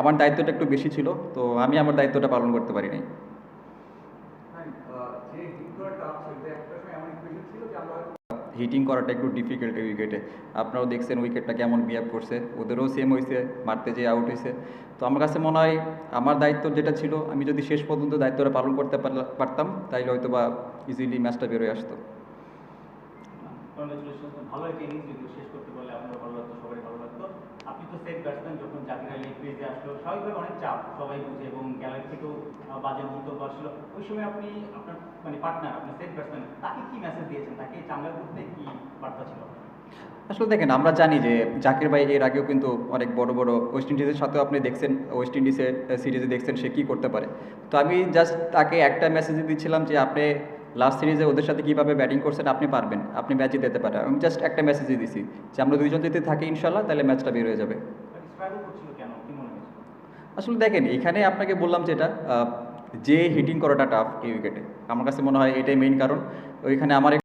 আমার দায়িত্বটা একটু বেশি ছিল তো আমি আমার দায়িত্বটা পালন করতে পারি নাই। হিট করা টাফ ছিল একটা সময় এমন ইকুয়েশন ছিল যে আমরা হিটিং করাটা একটু ডিফিকাল্ট এই উইকেটে আপনারাও দেখছেন উইকেটটা কেমন বিহেভ করছে ওদেরও সেম হয়েছে মারতে যে আউট হয়েছে তো আমার কাছে মনে হয় আমার দায়িত্ব যেটা ছিল আমি যদি শেষ পর্যন্ত দায়িত্বটা পালন করতে পারতাম তাইলে হয়তো বা ইজিলি ম্যাচটা বেরোয় আসতো। ভালো একটা ইনিংস শেষ করতে পারলে আপনার ভালো লাগতো সবারই ভালো লাগতো আপনি তো সেট ব্যাটসম্যান যখন জাকির আলী ক্রিজে আসলো স্বাভাবিকভাবে অনেক চাপ সবাই বুঝে এবং গ্যালারি থেকেও বাজে মন্তব্য আসলো ওই সময় আপনি আপনার মানে পার্টনার আপনার সেট ব্যাটসম্যান তাকে কি মেসেজ দিয়েছেন? তাকে চাঙ্গা করতে কি বার্তা ছিল? আসলে দেখেন আমরা জানি যে জাকির ভাই এর আগেও কিন্তু অনেক বড় বড় ওয়েস্ট ইন্ডিজের সাথেও আপনি দেখছেন ওয়েস্ট ইন্ডিজের সিরিজে দেখছেন সে কী করতে পারে। তো আমি জাস্ট তাকে একটা মেসেজ দিচ্ছিলাম যে আপনি লাস্ট সিরিজে ওদের সাথে কীভাবে ব্যাটিং করছেন আপনি পারবেন আপনি ম্যাচ জিতে পারেন। আমি জাস্ট একটা মেসেজই দিছি যে আমরা দুইজন যদি থাকি ইনশাল্লাহ তাহলে ম্যাচটা বের হয়ে যাবে। আসলে দেখেন, এখানে আপনাকে বললাম যেটা যে হিটিং করাটা টাফ এই উইকেটে আমার কাছে মনে হয় এটাই মেইন কারণ। ওইখানে আমার